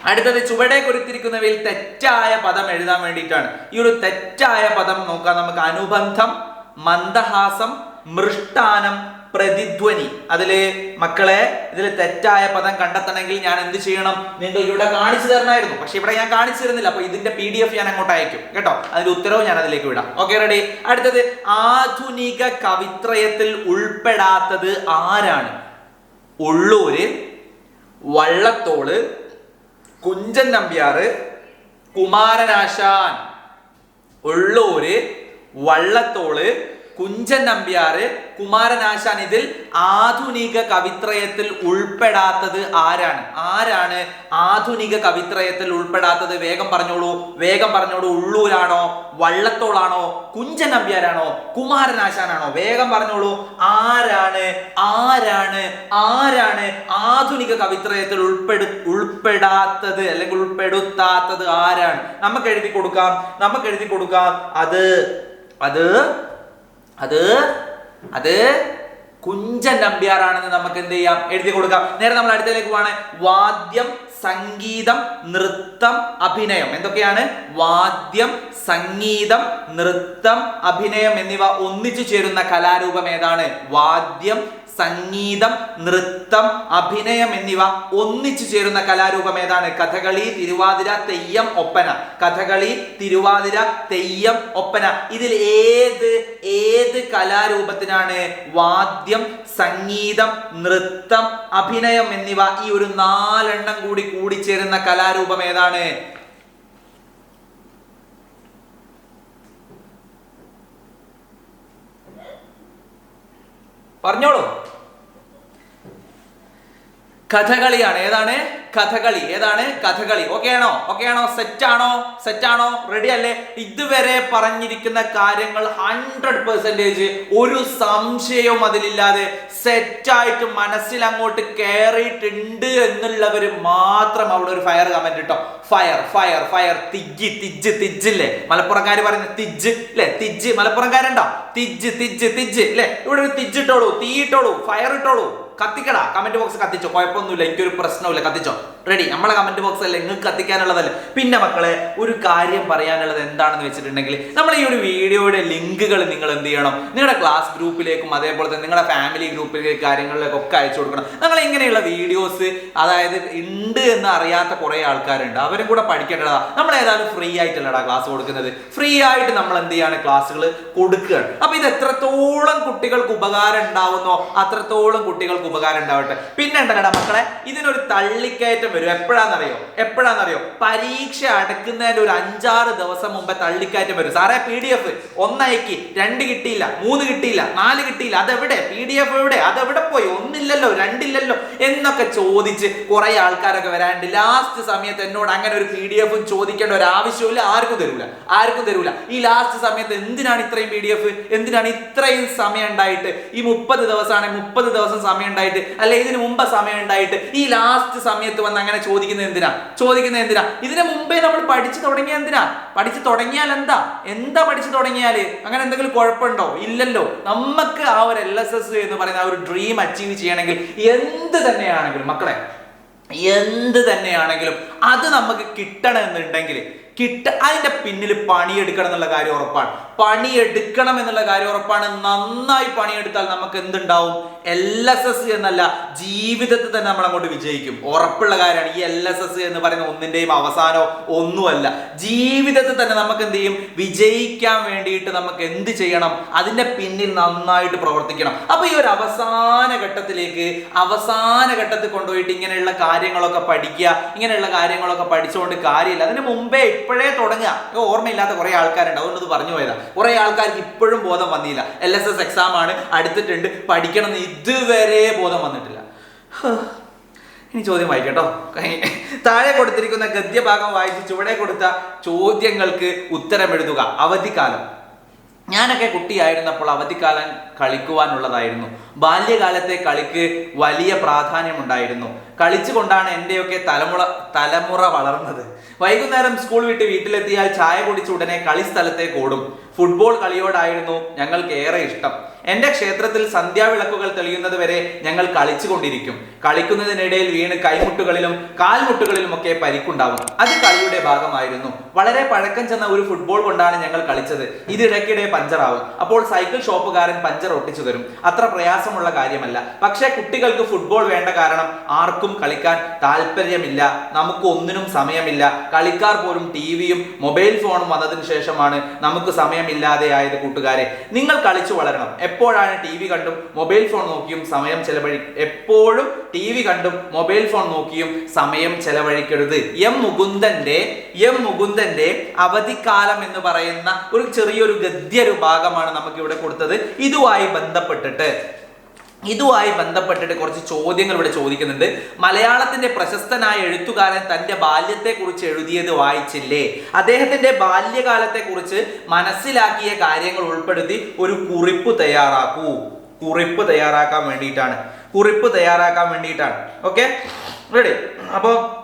അടുത്തത് ചുവടെ കുറിത്തിരിക്കുന്നവയിൽ തെറ്റായ പദം എഴുതാൻ വേണ്ടിയിട്ടാണ്. ഈ ഒരു തെറ്റായ പദം നോക്കാം നമുക്ക് അനുബന്ധം മന്ദഹാസം മൃഷ്ടാനം പ്രതിധ്വനി. അതിൽ മക്കളെ ഇതിൽ തെറ്റായ പദം കണ്ടെത്തണമെങ്കിൽ ഞാൻ എന്ത് ചെയ്യണം? നിങ്ങൾ ഇവിടെ കാണിച്ചു തരണമായിരുന്നു പക്ഷെ ഇവിടെ ഞാൻ കാണിച്ചു തരുന്നില്ല. അപ്പൊ ഇതിന്റെ പി ഡി എഫ് ഞാൻ അങ്ങോട്ട് അയക്കും. കേട്ടോ? അതിന്റെ ഉത്തരവ് ഞാൻ അതിലേക്ക് വിടാം. ഓക്കെ റെഡി അടുത്തത് ആധുനിക കവിത്രയത്തിൽ ഉൾപ്പെടാത്തത് ആരാണ്? ഉള്ളൂര് വള്ളത്തോൾ കുഞ്ചൻ നമ്പ്യാറ് കുമാരനാശാൻ. ഉള്ളൂര് വള്ളത്തോൾ കുഞ്ചൻ നമ്പ്യാറ് കുമാരനാശാൻ. ഇതിൽ ആധുനിക കവിത്രയത്തിൽ ഉൾപ്പെടാത്തത് ആരാണ്? ആരാണ് ആധുനിക കവിത്രയത്തിൽ ഉൾപ്പെടാത്തത്? വേഗം പറഞ്ഞോളൂ. വേഗം പറഞ്ഞോളൂ. ഉള്ളൂരാണോ? വള്ളത്തോളാണോ? കുഞ്ചൻ നമ്പ്യാരാണോ? കുമാരനാശാനാണോ? വേഗം പറഞ്ഞോളൂ. ആരാണ്? ആരാണ്? ആരാണ് ആധുനിക കവിത്രയത്തിൽ ഉൾപ്പെടു ഉൾപ്പെടാത്തത് അല്ലെങ്കിൽ ഉൾപ്പെടുത്താത്തത് ആരാണ്? നമുക്ക് എഴുതി കൊടുക്കാം. നമുക്ക് എഴുതി കൊടുക്കാം. അത് അത് അത് അത് കുഞ്ചൻ നമ്പ്യാറാണെന്ന് നമുക്ക് എന്ത് ചെയ്യാം എഴുതി കൊടുക്കാം. നേരെ നമ്മൾ അടുത്തതിലേക്ക് പോവാണ്. വാദ്യം സംഗീതം നൃത്തം അഭിനയം. എന്തൊക്കെയാണ്? വാദ്യം സംഗീതം നൃത്തം അഭിനയം എന്നിവ ഒന്നിച്ചു ചേരുന്ന കലാരൂപം ഏതാണ്? വാദ്യം സംഗീതം നൃത്തം അഭിനയം എന്നിവ ഒന്നിച്ചു ചേരുന്ന കലാരൂപം ഏതാണ്? കഥകളി തിരുവാതിര തെയ്യം ഒപ്പന. കഥകളി തിരുവാതിര തെയ്യം ഒപ്പന. ഇതിൽ ഏത് ഏത് കലാരൂപത്തിനാണ് വാദ്യം സംഗീതം നൃത്തം അഭിനയം എന്നിവ ഈ ഒരു നാലെണ്ണം കൂടി കൂടിച്ചേരുന്ന കലാരൂപം ഏതാണ്? പറഞ്ഞോളൂ. കഥകളിയാണ്. ഏതാണ്? കഥകളി. ഏതാണ്? കഥകളി. ഓക്കെ ആണോ? ഓക്കെ ആണോ? സെറ്റ് ആണോ? സെറ്റ് ആണോ? റെഡി അല്ലേ? ഇതുവരെ പറഞ്ഞിരിക്കുന്ന കാര്യങ്ങൾ ഹൺഡ്രഡ് പെർസെന്റേജ് ഒരു സംശയവും അതിലില്ലാതെ സെറ്റായിട്ട് മനസ്സിൽ അങ്ങോട്ട് കയറിയിട്ടുണ്ട് എന്നുള്ളവർ മാത്രം അവിടെ ഒരു ഫയർ കമന്റ് ഇട്ടോ. ഫയർ ഫയർ ഫയർ തിജ്ജി തിജ്ജ് തിജ്ജില്ലേ മലപ്പുറംകാർ പറയുന്ന തിജ്ജ് അല്ലേ തിജ്ജ്. മലപ്പുറംകാരുണ്ടോ? തിജ്ജ് തിജ്ജ് തിജ്ജ് അല്ലേ ഇവിടെ ഒരു തിജ്ജിട്ടോളൂ തീ ഇട്ടോളൂ ഫയർ ഇട്ടോളൂ. കത്തിക്കടാ. കമന്റ് ബോക്സ് കത്തിച്ചോ. കുഴപ്പമൊന്നുമില്ല. എനിക്കൊരു പ്രശ്നമില്ല കത്തിച്ചോ. റെഡി നമ്മളെ കമന്റ് ബോക്സ് അല്ലേ? നിങ്ങൾക്ക് കത്തിക്കാനുള്ളതല്ലേ? പിന്നെ മക്കളെ ഒരു കാര്യം പറയാനുള്ളത് എന്താണെന്ന് വെച്ചിട്ടുണ്ടെങ്കിൽ നമ്മൾ ഈ ഒരു വീഡിയോയുടെ ലിങ്കുകൾ നിങ്ങൾ എന്ത് ചെയ്യണം? നിങ്ങളുടെ ക്ലാസ് ഗ്രൂപ്പിലേക്കും അതേപോലെ തന്നെ നിങ്ങളുടെ ഫാമിലി ഗ്രൂപ്പിലേക്ക് കാര്യങ്ങളിലേക്കും ഒക്കെ അയച്ചു കൊടുക്കണം. നിങ്ങൾ ഇങ്ങനെയുള്ള വീഡിയോസ് അതായത് ഉണ്ട് എന്ന് അറിയാത്ത കുറേ ആൾക്കാരുണ്ട്. അവരും കൂടെ പഠിക്കേണ്ടതാ. നമ്മൾ ഏതായാലും ഫ്രീ ആയിട്ടല്ലടാ ക്ലാസ് കൊടുക്കുന്നത്. ഫ്രീ ആയിട്ട് നമ്മൾ എന്ത് ചെയ്യാണ് ക്ലാസ്സുകൾ കൊടുക്കുകയാണ്. അപ്പൊ ഇത് എത്രത്തോളം കുട്ടികൾക്ക് ഉപകാരം ഉണ്ടാവുന്നോ അത്രത്തോളം കുട്ടികൾക്ക് ഉപകാരം ഉണ്ടാവട്ടെ. പിന്നെ ഉണ്ടല്ലടാ മക്കളെ ഇതിനൊരു തള്ളിക്കയറ്റം വരും. എപ്പോഴാണെന്നറിയോ എപ്പോഴാണെന്നറിയോ പരീക്ഷ അടക്കുന്നതിന്റെ ഒരു അഞ്ചാറ് ദിവസം മുമ്പേ തള്ളിക്കയറ്റം വരും. സാറേ പി ഡി എഫ് ഒന്നയക്കി. രണ്ട് കിട്ടിയില്ല മൂന്ന് കിട്ടിയില്ല നാല് കിട്ടിയില്ല. അതെവിടെ? പി ഡി എഫ് എവിടെ? അതെവിടെ പോയി? ഒന്നില്ലല്ലോ രണ്ടില്ലല്ലോ എന്നൊക്കെ ചോദിച്ച് കുറെ ആൾക്കാരൊക്കെ വരാണ്ട് ലാസ്റ്റ് സമയത്ത് എന്നോട് അങ്ങനെ ഒരു പി ഡി എഫും ചോദിക്കേണ്ട ഒരു ആവശ്യമില്ല ആർക്കും തരൂല. ആർക്കും തരൂല. ഈ ലാസ്റ്റ് സമയത്ത് എന്തിനാണ് ഇത്രയും പി ഡി എഫ് എന്തിനാണ് ഇത്രയും സമയം ഉണ്ടായിട്ട്? ഈ മുപ്പത് ദിവസമാണ് മുപ്പത് ദിവസം സമയം ഉണ്ടായിട്ട്? അല്ലെ ഇതിന് മുമ്പ് സമയം ഉണ്ടായിട്ട്? ഈ ലാസ്റ്റ് സമയത്ത് വന്ന് അങ്ങനെ ചോദിക്കുന്നത് എന്തിനാ? ചോദിക്കുന്നത് എന്തിനാ? ഇതിനു മുമ്പേ നമ്മൾ പഠിച്ചു തുടങ്ങിയ എന്തിനാ? പഠിച്ചു തുടങ്ങിയാൽ എന്താ? എന്താ പഠിച്ചു തുടങ്ങിയാൽ അങ്ങനെ എന്തെങ്കിലും കുഴപ്പമുണ്ടോ? ഇല്ലല്ലോ. നമുക്ക് ആ ഒരു എൽ എസ് എസ് എന്ന് പറയുന്ന ആ ഒരു ഡ്രീം അച്ചീവ് ചെയ്യണമെങ്കിൽ എന്ത് തന്നെയാണെങ്കിലും മക്കളെ എന്ത് തന്നെയാണെങ്കിലും അത് നമുക്ക് കിട്ടണമെന്നുണ്ടെങ്കിൽ കിട്ട അതിന്റെ പിന്നിൽ പണിയെടുക്കണം എന്നുള്ള കാര്യം ഉറപ്പാണ്. പണിയെടുക്കണം എന്നുള്ള കാര്യം ഉറപ്പാണ്. നന്നായി പണിയെടുത്താൽ നമുക്ക് എന്തുണ്ടാവും? എൽ എസ് എസ് എന്നല്ല ജീവിതത്തിൽ തന്നെ നമ്മൾ അങ്ങോട്ട് വിജയിക്കും. ഉറപ്പുള്ള കാര്യമാണ്. ഈ എൽ എസ് എസ് എന്ന് പറയുന്ന ഒന്നിന്റെയും അവസാനോ ഒന്നുമല്ല. ജീവിതത്തിൽ തന്നെ നമുക്ക് എന്ത് ചെയ്യും? വിജയിക്കാൻ വേണ്ടിയിട്ട് നമുക്ക് എന്ത് ചെയ്യണം? അതിന്റെ പിന്നിൽ നന്നായിട്ട് പ്രവർത്തിക്കണം. അപ്പൊ ഈ ഒരു അവസാന ഘട്ടത്തിലേക്ക് അവസാന ഘട്ടത്തിൽ കൊണ്ടുപോയിട്ട് ഇങ്ങനെയുള്ള കാര്യങ്ങളൊക്കെ പഠിക്കുക ഇങ്ങനെയുള്ള കാര്യങ്ങളൊക്കെ പഠിച്ചുകൊണ്ട് കാര്യമില്ല. അതിന് മുമ്പേ ഇപ്പോഴേ തുടങ്ങുക. ഓർമ്മയില്ലാത്ത കുറെ ആൾക്കാരുണ്ട്. അതുകൊണ്ട് ഇത് പറഞ്ഞു പോയതാ. കുറേ ആൾക്കാർക്ക് ഇപ്പോഴും ബോധം വന്നില്ല. എൽ എസ് എസ് എക്സാം ആണ് അടുത്തിട്ടുണ്ട്. പഠിക്കണം എന്ന് ഇതുവരെ ബോധം വന്നിട്ടില്ല. ഇനി ചോദ്യം വായിക്കട്ടോ. താഴെ കൊടുത്തിരിക്കുന്ന ഗദ്യഭാഗം വായിച്ച് ചുവടെ കൊടുത്ത ചോദ്യങ്ങൾക്ക് ഉത്തരമെഴുതുക അവധിക്കാലം. ഞാനൊക്കെ കുട്ടിയായിരുന്നപ്പോൾ അവധിക്കാലം കളിക്കുവാനുള്ളതായിരുന്നു. ബാല്യകാലത്തെ കളിക്ക് വലിയ പ്രാധാന്യമുണ്ടായിരുന്നു. കളിച്ചുകൊണ്ടാണ് എന്റെയൊക്കെ തലമുറ തലമുറ വളർന്നത്. വൈകുന്നേരം സ്കൂൾ വിട്ട് വീട്ടിലെത്തിയാൽ ചായ കുടിച്ച ഉടനെ കളിസ്ഥലത്തേക്ക് ഓടും. ഫുട്ബോൾ കളിയോടായിരുന്നു ഞങ്ങൾക്ക് ഏറെ ഇഷ്ടം. എന്റെ ക്ഷേത്രത്തിൽ സന്ധ്യാവിളക്കുകൾ തെളിയുന്നത് വരെ ഞങ്ങൾ കളിച്ചുകൊണ്ടിരിക്കും. കളിക്കുന്നതിനിടയിൽ വീണ് കൈമുട്ടുകളിലും കാൽമുട്ടുകളിലും ഒക്കെ പരിക്കുണ്ടാവും. അത് കളിയുടെ ഭാഗമായിരുന്നു. വളരെ പഴക്കം ചെന്ന ഒരു ഫുട്ബോൾ കൊണ്ടാണ് ഞങ്ങൾ കളിച്ചത്. ഇതിടയ്ക്കിടെ പഞ്ചറാവും. അപ്പോൾ സൈക്കിൾ ഷോപ്പുകാരൻ പഞ്ചർ ഒട്ടിച്ചു തരും. അത്ര പ്രയാസമുള്ള കാര്യമല്ല. പക്ഷേ കുട്ടികൾക്ക് ഫുട്ബോൾ വേണ്ട കാരണം ആർക്കും കളിക്കാൻ താല്പര്യമില്ല നമുക്ക് ഒന്നിനും സമയമില്ല. കളിക്കാർ പോലും ടി വിയും മൊബൈൽ ഫോണും വന്നതിന് ശേഷമാണ് നമുക്ക് സമയമില്ലാതെയായത് കൂട്ടുകാരെ നിങ്ങൾ കളിച്ചു വളരണം. എപ്പോഴാണ് ടി വി കണ്ടും മൊബൈൽ ഫോൺ നോക്കിയും സമയം ചെലവഴി എപ്പോഴും ടി വി കണ്ടും മൊബൈൽ ഫോൺ നോക്കിയും സമയം ചെലവഴിക്കരുത്. എം മുകുന്ദന്റെ എം മുകുന്ദന്റെ അവധിക്കാലം എന്ന് പറയുന്ന ഒരു ചെറിയൊരു ഗദ്യ ഒരു ഭാഗമാണ് നമുക്ക് ഇവിടെ കൊടുത്തത്. ഇതുമായി ബന്ധപ്പെട്ടിട്ട്. ഇതുമായി ബന്ധപ്പെട്ടിട്ട് കുറച്ച് ചോദ്യങ്ങൾ ഇവിടെ ചോദിക്കുന്നുണ്ട്. മലയാളത്തിന്റെ പ്രശസ്തനായ എഴുത്തുകാരൻ തന്റെ ബാല്യത്തെക്കുറിച്ച് എഴുതിയത് വായിച്ചില്ലേ? അദ്ദേഹത്തിന്റെ ബാല്യകാലത്തെക്കുറിച്ച് മനസ്സിലാക്കിയ കാര്യങ്ങൾ ഉൾപ്പെടുത്തി ഒരു കുറിപ്പ് തയ്യാറാക്കൂ. കുറിപ്പ് തയ്യാറാക്കാൻ വേണ്ടിയിട്ടാണ്. കുറിപ്പ് തയ്യാറാക്കാൻ വേണ്ടിയിട്ടാണ്. ഓക്കെ റെഡി അപ്പോൾ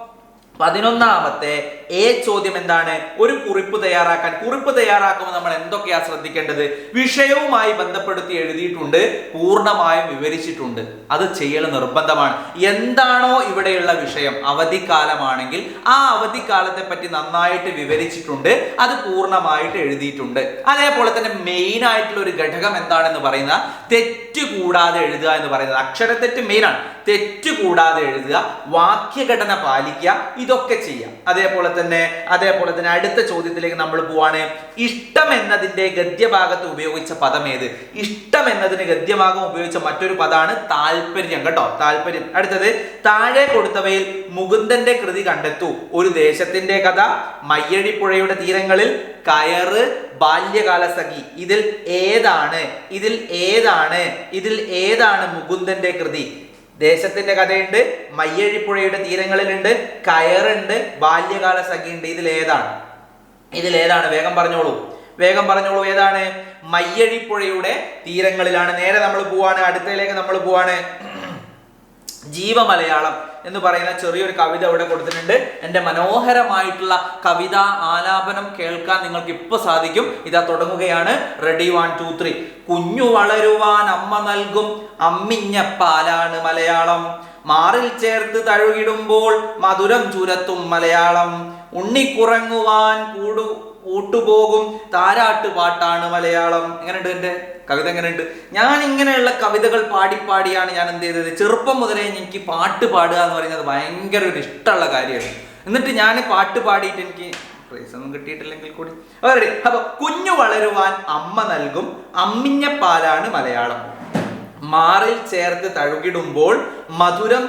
പതിനൊന്നാമത്തെ എ ചോദ്യം എന്താണ്? ഒരു കുറിപ്പ് തയ്യാറാക്കാൻ. കുറിപ്പ് തയ്യാറാക്കുമ്പോൾ നമ്മൾ എന്തൊക്കെയാ ശ്രദ്ധിക്കേണ്ടത്? വിഷയവുമായി ബന്ധപ്പെടുത്തി എഴുതിയിട്ടുണ്ട് പൂർണമായും വിവരിച്ചിട്ടുണ്ട്. അത് ചെയ്യൽ നിർബന്ധമാണ്. എന്താണോ ഇവിടെയുള്ള വിഷയം അവധിക്കാലമാണെങ്കിൽ ആ അവധിക്കാലത്തെ പറ്റി നന്നായിട്ട് വിവരിച്ചിട്ടുണ്ട് അത് പൂർണമായിട്ട് എഴുതിയിട്ടുണ്ട്. അതേപോലെ തന്നെ മെയിൻ ആയിട്ടുള്ള ഒരു ഘടകം എന്താണെന്ന് പറയുന്ന തെറ്റ് കൂടാതെ എഴുതുക എന്ന് പറയുന്നത്. അക്ഷരത്തെറ്റ് മെയിനാണ് തെറ്റ് കൂടാതെ എഴുതുക വാക്യഘടന പാലിക്കുക ഇതൊക്കെ ചെയ്യുക. അതേപോലെ തന്നെ അതേപോലെ തന്നെ അടുത്ത ചോദ്യത്തിലേക്ക് നമ്മൾ പോവാണ്. ഇഷ്ടം എന്നതിന്റെ ഗദ്യഭാഗത്ത് ഉപയോഗിച്ച പദം ഏത്? ഇഷ്ടം എന്നതിന് ഗദ്യഭാഗം ഉപയോഗിച്ച മറ്റൊരു പദമാണ് താല്പര്യം കേട്ടോ താല്പര്യം അടുത്തത് താഴെ കൊടുത്തവയിൽ മുകുന്ദന്റെ കൃതി കണ്ടെത്തൂ. ഒരു ദേശത്തിന്റെ കഥ മയ്യഴിപ്പുഴയുടെ തീരങ്ങളിൽ കയറ് ബാല്യകാല സഖി. ഇതിൽ ഏതാണ്? ഇതിൽ ഏതാണ്? ഇതിൽ ഏതാണ് മുകുന്ദന്റെ കൃതി? ദേശത്തിന്റെ കഥയുണ്ട് മയ്യഴിപ്പുഴയുടെ തീരങ്ങളിലുണ്ട് കയറുണ്ട് ബാല്യകാല സഖിയുണ്ട്. ഇതിലേതാണ് ഇതിലേതാണ് വേഗം പറഞ്ഞോളൂ. വേഗം പറഞ്ഞോളൂ ഏതാണ്? മയ്യഴിപ്പുഴയുടെ തീരങ്ങളിലാണ്. നേരെ നമ്മൾ പോവാണ് അടുത്തയിലേക്ക് നമ്മൾ പോവാണ്. ജീവമലയാളം എന്ന് പറയുന്ന ചെറിയൊരു കവിത ഇവിടെ കൊടുത്തിട്ടുണ്ട്. എന്റെ മനോഹരമായിട്ടുള്ള കവിത ആലാപനം കേൾക്കാൻ നിങ്ങൾക്ക് ഇപ്പൊ സാധിക്കും. ഇതാ തുടങ്ങുകയാണ്. റെഡി വൺ ടു ത്രീ കുഞ്ഞു വളരുവാൻ അമ്മ നൽകും അമ്മിഞ്ഞ പാലാണ് മലയാളം. മാറിൽ ചേർത്ത് തഴുകിടുമ്പോൾ മധുരം ചുരത്തും മലയാളം. ഉണ്ണിക്കുറങ്ങുവാൻ കൂടു കൂട്ടുപോകും താരാട്ട് പാട്ടാണ് മലയാളം. എങ്ങനെയുണ്ട് എന്റെ കവിത എങ്ങനെയുണ്ട്? ഞാൻ ഇങ്ങനെയുള്ള കവിതകൾ പാടി പാടിയാണ് ഞാൻ എന്ത് ചെയ്തത്. ചെറുപ്പം മുതലേ എനിക്ക് പാട്ട് പാടുക എന്ന് പറയുന്നത് ഭയങ്കര ഒരു ഇഷ്ടമുള്ള കാര്യമാണ്. എന്നിട്ട് ഞാൻ പാട്ട് പാടിയിട്ട് എനിക്ക് പ്രൈസ് ഒന്നും കിട്ടിയിട്ടില്ലെങ്കിൽ കൂടി. അവരുടെ അപ്പൊ കുഞ്ഞു വളരുവാൻ അമ്മ നൽകും അമ്മിഞ്ഞ പാലാണ് മലയാളം. മാറിൽ ചേർത്ത് തഴുകിടുമ്പോൾ മധുരം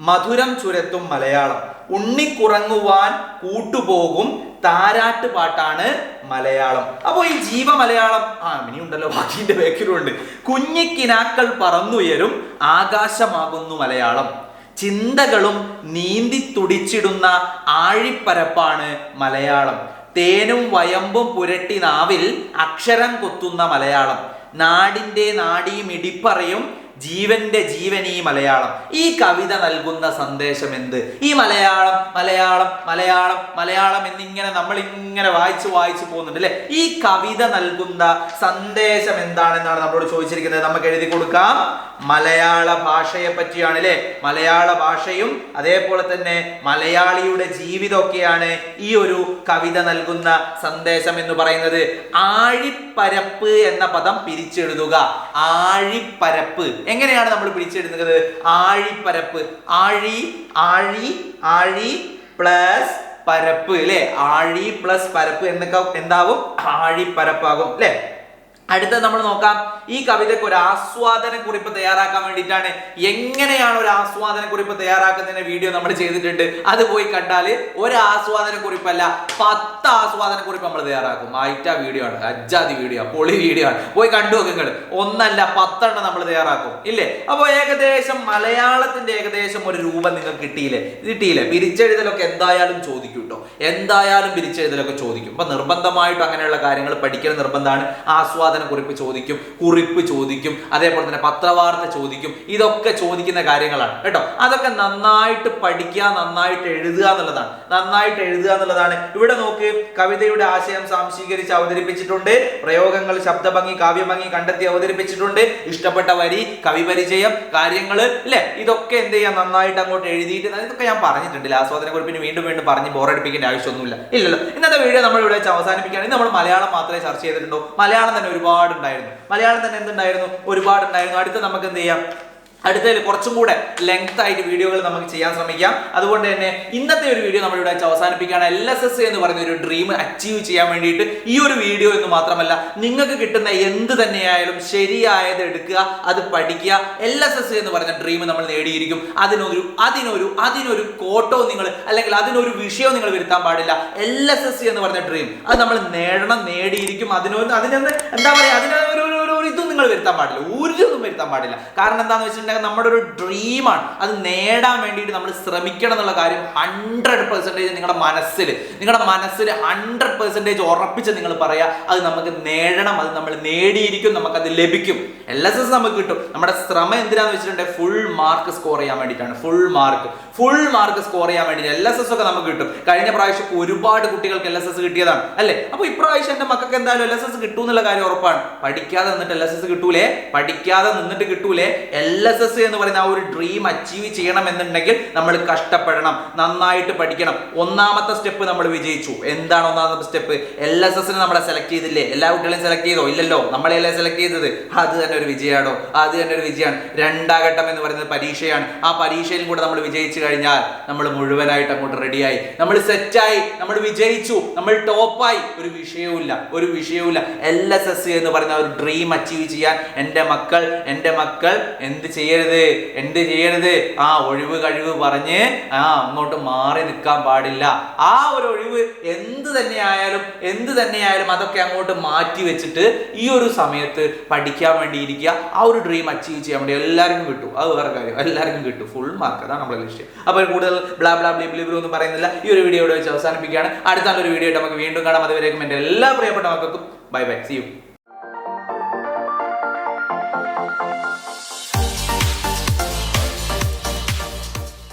മധുരം ചുരത്തും മലയാളം. ഉണ്ണിക്കുറങ്ങുവാൻ കൂട്ടുപോകും താരാട്ട് പാട്ടാണ് മലയാളം. അപ്പോൾ ഈ ജീവ മലയാളം ആ ഇനി ഉണ്ടല്ലോ ബാക്കിന്റെ ബാക്കിലുണ്ട്. കുഞ്ഞിക്കിനാക്കൾ പറന്നുയരും ആകാശമാകുന്നു മലയാളം. ചിന്തകളും നീന്തി തുടിച്ചിടുന്ന ആഴിപ്പരപ്പാണ് മലയാളം. തേനും വയമ്പും പുരട്ടി നാവിൽ അക്ഷരം കൊത്തുന്ന മലയാളം. നാടിന്റെ നാടിയും ഇടിപ്പറയും ജീവന്റെ ജീവൻ ഈ മലയാളം. ഈ കവിത നൽകുന്ന സന്ദേശം എന്ത്? ഈ മലയാളം മലയാളം മലയാളം മലയാളം എന്നിങ്ങനെ നമ്മൾ ഇങ്ങനെ വായിച്ചു വായിച്ചു പോകുന്നുണ്ട് അല്ലെ? ഈ കവിത നൽകുന്ന സന്ദേശം എന്താണെന്നാണ് നമ്മളോട് ചോദിച്ചിരിക്കുന്നത്? നമുക്ക് എഴുതി കൊടുക്കാം. മലയാള ഭാഷയെ പറ്റിയാണ് അല്ലെ? മലയാള ഭാഷയും അതേപോലെ തന്നെ മലയാളിയുടെ ജീവിതമൊക്കെയാണ് ഈ ഒരു കവിത നൽകുന്ന സന്ദേശം എന്ന് പറയുന്നത്. ആഴിപ്പരപ്പ് എന്ന പദം പിരിച്ചെഴുതുക. ആഴിപ്പരപ്പ്. എങ്ങനെയാണ് നമ്മൾ പിടിച്ചെടുക്കുന്നത്? ആഴിപ്പരപ്പ്. ആഴി ആഴി ആഴി പ്ലസ് പരപ്പ് അല്ലെ ആഴി പ്ലസ് പരപ്പ് എന്നൊക്കെ എന്താവും? ആഴിപ്പരപ്പാകും അല്ലെ അടുത്ത നമ്മൾ നോക്കാം. ഈ കവിതയ്ക്ക് ഒരു ആസ്വാദന കുറിപ്പ് തയ്യാറാക്കാൻ വേണ്ടിയിട്ടാണ് എങ്ങനെയാണ് ഒരു ആസ്വാദന കുറിപ്പ് തയ്യാറാക്കുന്നതിന്റെ വീഡിയോ നമ്മൾ ചെയ്തിട്ടുണ്ട്. അത് പോയി കണ്ടാൽ ഒരു ആസ്വാദന കുറിപ്പല്ല പത്ത് ആസ്വാദന കുറിപ്പ് നമ്മൾ തയ്യാറാക്കും. ആയിട്ട വീഡിയോ ആണ് അജാതി വീഡിയോ പൊളി വീഡിയോ ആണ്. പോയി കണ്ടു നോക്കുക ഒന്നല്ല പത്തെണ്ണം നമ്മൾ തയ്യാറാക്കും. ഇല്ലേ? അപ്പോൾ ഏകദേശം മലയാളത്തിന്റെ ഏകദേശം ഒരു രൂപം നിങ്ങൾക്ക് കിട്ടിയില്ലേ? കിട്ടിയില്ലേ? പിരിച്ചെഴുതലൊക്കെ എന്തായാലും ചോദിക്കും കേട്ടോ എന്തായാലും പിരിച്ചെഴുതലൊക്കെ ചോദിക്കും. അപ്പൊ നിർബന്ധമായിട്ടും അങ്ങനെയുള്ള കാര്യങ്ങൾ പഠിക്കൽ നിർബന്ധമാണ്. ആസ്വാദന ആസ്വാദന കുറിപ്പ് ചോദിക്കും കുറിപ്പ് ചോദിക്കും അതേപോലെ തന്നെ പത്രവാർത്ത ചോദിക്കും. ഇതൊക്കെ ചോദിക്കുന്ന കാര്യങ്ങളാണ് കേട്ടോ. അതൊക്കെ നന്നായിട്ട് പഠിക്കുക നന്നായിട്ട് എഴുതുക എന്നുള്ളതാണ്. നന്നായിട്ട് എഴുതുക എന്നുള്ളതാണ്. ഇവിടെ നോക്ക് കവിതയുടെ ആശയം സാംശീകരിച്ച് അവതരിപ്പിച്ചിട്ടുണ്ട്. പ്രയോഗങ്ങൾ ശബ്ദഭംഗി കാവ്യഭംഗി കണ്ടെത്തി അവതരിപ്പിച്ചിട്ടുണ്ട്. ഇഷ്ടപ്പെട്ട വരി കവി പരിചയം കാര്യങ്ങൾ അല്ലെ? ഇതൊക്കെ എന്ത് ചെയ്യാം? നന്നായിട്ട് അങ്ങോട്ട് എഴുതിയിട്ട് ഇതൊക്കെ ഞാൻ പറഞ്ഞിട്ടുണ്ട് ആസ്വാദന കുറിപ്പിന് വീണ്ടും വീണ്ടും പറഞ്ഞ് ബോറടിപ്പിക്കേണ്ട ആവശ്യമൊന്നുമില്ല. ഇല്ലല്ലോ. ഇന്നത്തെ വീഡിയോ നമ്മൾ ഇവിടെ വെച്ച് അവസാനിപ്പിക്കുകയാണ്. ഇന്ന് നമ്മൾ മലയാളം മാത്രമേ ചർച്ച ചെയ്തിട്ടുള്ളൂ മലയാളം തന്നെ ഒരുപാട് ഉണ്ടായിരുന്നു മലയാളം തന്നെ എന്തുണ്ടായിരുന്നു? ഒരുപാട് ഉണ്ടായിരുന്നു അടുത്ത നമുക്ക് എന്ത് ചെയ്യാം? അടുത്തതിൽ കുറച്ചും കൂടെ ലെങ്ത് ആയിട്ട് വീഡിയോകൾ നമുക്ക് ചെയ്യാൻ ശ്രമിക്കാം. അതുകൊണ്ട് തന്നെ ഇന്നത്തെ ഒരു വീഡിയോ നമ്മൾ ഇവിടെ വെച്ച് അവസാനിപ്പിക്കുകയാണ്. എൽ എസ് എസ് എന്ന് പറയുന്ന ഒരു ഡ്രീം അച്ചീവ് ചെയ്യാൻ വേണ്ടിയിട്ട് ഈ ഒരു വീഡിയോ എന്ന് മാത്രമല്ല നിങ്ങൾക്ക് കിട്ടുന്ന എന്ത് തന്നെയായാലും ശരിയായത് എടുക്കുക അത് പഠിക്കുക. എൽ എസ് എസ് എന്ന് പറയുന്ന ഡ്രീം നമ്മൾ നേടിയിരിക്കും. അതിനൊരു അതിനൊരു അതിനൊരു കോട്ടോ നിങ്ങൾ അല്ലെങ്കിൽ അതിനൊരു വിഷയവും നിങ്ങൾ വരുത്താൻ പാടില്ല. എൽ എസ് എസ് എന്ന് പറഞ്ഞ ഡ്രീം അത് നമ്മൾ നേടണം നേടിയിരിക്കും. അതിനൊരു അതിനൊന്ന് എന്താ പറയുക അതിനൊരു ഒരു ഇതും നിങ്ങൾ വരുത്താൻ പാടില്ല. ഇതും വരുത്താൻ പാടില്ല. കാരണം എന്താണെന്ന് വെച്ചിട്ടുണ്ടെങ്കിൽ നമ്മുടെ ഒരു ഡ്രീമാണ് അത് നേടാൻ വേണ്ടിയിട്ട് നമ്മൾ ശ്രമിക്കണം എന്നുള്ള കാര്യം ഹൺഡ്രഡ് പെർസെന്റേജ് നിങ്ങളുടെ മനസ്സിൽ നിങ്ങളുടെ മനസ്സിൽ ഹൺഡ്രഡ് പെർസെന്റേജ് ഉറപ്പിച്ച് നിങ്ങൾ പറയുക അത് നമുക്ക് നേടണം അത് നമ്മൾ നേടിയിരിക്കും നമുക്കത് ലഭിക്കും. എൽ എസ് എസ് നമുക്ക് കിട്ടും. നമ്മുടെ ശ്രമം എന്തിനാന്ന് വെച്ചിട്ടുണ്ടെങ്കിൽ ഫുൾ മാർക്ക് സ്കോർ ചെയ്യാൻ വേണ്ടിയിട്ടാണ്. Full mark full mark score ചെയ്യാൻ വേണ്ടി എൽ എസ് എസ് ഒക്കെ നമുക്ക് കിട്ടും. കഴിഞ്ഞ പ്രാവശ്യം ഒരുപാട് കുട്ടികൾക്ക് എൽ എസ് എസ് കിട്ടിയതാണ്. അല്ലേ? അപ്പോൾ ഇപ്രാവശ്യം എന്റെ മക്കൾക്ക് എന്തായാലും എൽ എസ് എസ് കിട്ടും എന്നുള്ള കാര്യം ഉറപ്പാണ്. പഠിക്കാതെ നിന്നിട്ട് എൽ എസ് എസ് കിട്ടൂലേ? പഠിക്കാതെ നിന്നിട്ട് കിട്ടൂലേ? എൽ എസ് എസ് എന്ന് പറയുന്ന ആ ഒരു ഡ്രീം അച്ചീവ് ചെയ്യണം എന്നുണ്ടെങ്കിൽ നമ്മൾ കഷ്ടപ്പെടണം നന്നായിട്ട് പഠിക്കണം. ഒന്നാമത്തെ സ്റ്റെപ്പ് നമ്മൾ വിജയിച്ചു. എന്താണ് ഒന്നാമത്തെ സ്റ്റെപ്പ് എൽ എസ് എസിന് നമ്മളെ സെലക്ട് ചെയ്തില്ലേ? എല്ലാ കുട്ടികളെയും സെലക്ട് ചെയ്തോ? ഇല്ലല്ലോ. നമ്മളെയല്ലേ സെലക്ട് ചെയ്തത്? അത് തന്നെ ഒരു വിജയമാണോ? അത് തന്നെ ഒരു വിജയമാണ്. രണ്ടാം ഘട്ടം എന്ന് പറയുന്നത് പരീക്ഷയാണ്. ആ പരീക്ഷയിലും കൂടെ നമ്മൾ വിജയിച്ചു കഴിഞ്ഞാൽ നമ്മൾ മുഴുവനായിട്ട് അങ്ങോട്ട് റെഡിയായി നമ്മൾ സെറ്റായി നമ്മൾ വിജയിച്ചു. നമ്മൾ ടോപ്പായി ഒരു വിഷയവുമില്ല. ഒരു വിഷയവുമില്ല. എൽ എസ് എസ് എന്ന് പറയുന്ന ഒരു ഡ്രീം അച്ചീവ് ചെയ്യാൻ എന്റെ മക്കൾ എന്റെ മക്കൾ എന്ത് ചെയ്യരുത്? എന്ത് ചെയ്യരുത്? ആ ഒഴിവ് കഴിവ് പറഞ്ഞ് ആ അങ്ങോട്ട് മാറി നിൽക്കാൻ പാടില്ല. ആ ഒരു ഒഴിവ് എന്ത് തന്നെയായാലും എന്ത് തന്നെയായാലും അതൊക്കെ അങ്ങോട്ട് മാറ്റി വെച്ചിട്ട് ഈ ഒരു സമയത്ത് പഠിക്കാൻ വേണ്ടി ഇരിക്കുക. ആ ഒരു ഡ്രീം അച്ചീവ് ചെയ്യാൻ വേണ്ടി എല്ലാവർക്കും കിട്ടും. അത് വേറെ കാര്യം. എല്ലാവർക്കും കിട്ടും. ഫുൾ മാർക്ക് അതാണ് നമ്മുടെ ലക്ഷ്യം. അപ്പോൾ കൂടുതൽ ബ്ലാ ബ്ലാ ബ്ലി ബ്ലി ഒന്നും പറയുന്നില്ല. ഈ ഒരു വീഡിയോ ഇവിടെ വെച്ച് അവസാനിപ്പിക്കുകയാണ്. അടുത്ത നല്ലൊരു വീഡിയോ ആയിട്ട് നമുക്ക് വീണ്ടും കാണാം. അതുവരേക്കും എന്റെ എല്ലാ പ്രിയപ്പെട്ട മക്കൾക്കും. Bye bye C U